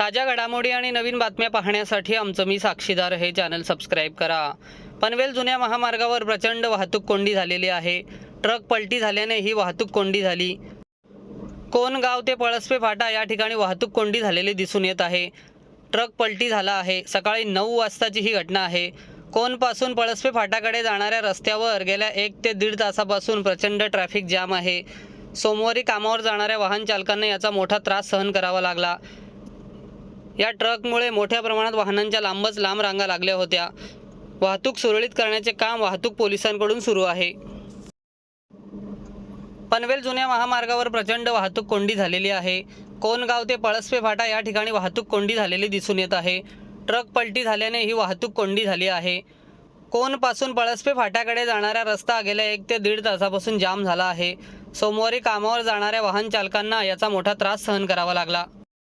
ताज्या घडामोडी आणि नवीन बातम्या पाहण्यासाठी आमचं मी साक्षीदार हे चॅनल सबस्क्राईब करा. पनवेल जुन्या महामार्गावर प्रचंड वाहतूक कोंडी झालेली आहे. ट्रक पलटी झाल्याने ही वाहतूक कोंडी झाली. कोनगाव ते पळसपे फाटा या ठिकाणी वाहतूक कोंडी झालेली दिसून येत आहे. ट्रक पलटी झाला आहे. सकाळी नऊ वाजताची ही घटना आहे. कोनपासून पळसपे फाटाकडे जाणाऱ्या रस्त्यावर गेल्या एक ते दीड तासापासून प्रचंड ट्रॅफिक जाम आहे. सोमवारी कामावर जाणाऱ्या वाहन चालकांना याचा मोठा त्रास सहन करावा लागला. या ट्रकमुळे मोठ्या प्रमाणात वाहनांच्या लांबच लांब रांगा लागल्या होत्या. वाहतूक सुरळीत करण्याचे काम वाहतूक पोलिसांकडून सुरू आहे. पनवेल जुन्या महामार्गावर प्रचंड वाहतूक कोंडी झालेली आहे. कोनगाव ते पळसपे फाटा या ठिकाणी वाहतूक कोंडी झालेली दिसून येत आहे. ट्रक पलटी झाल्याने ही वाहतूक कोंडी झाली आहे. कोनपासून पळसपे फाट्याकडे जाणारा रस्ता गेल्या एक ते दीड तासापासून जाम झाला आहे. सोमवारी कामावर जाणाऱ्या वाहन चालकांना याचा मोठा त्रास सहन करावा लागला.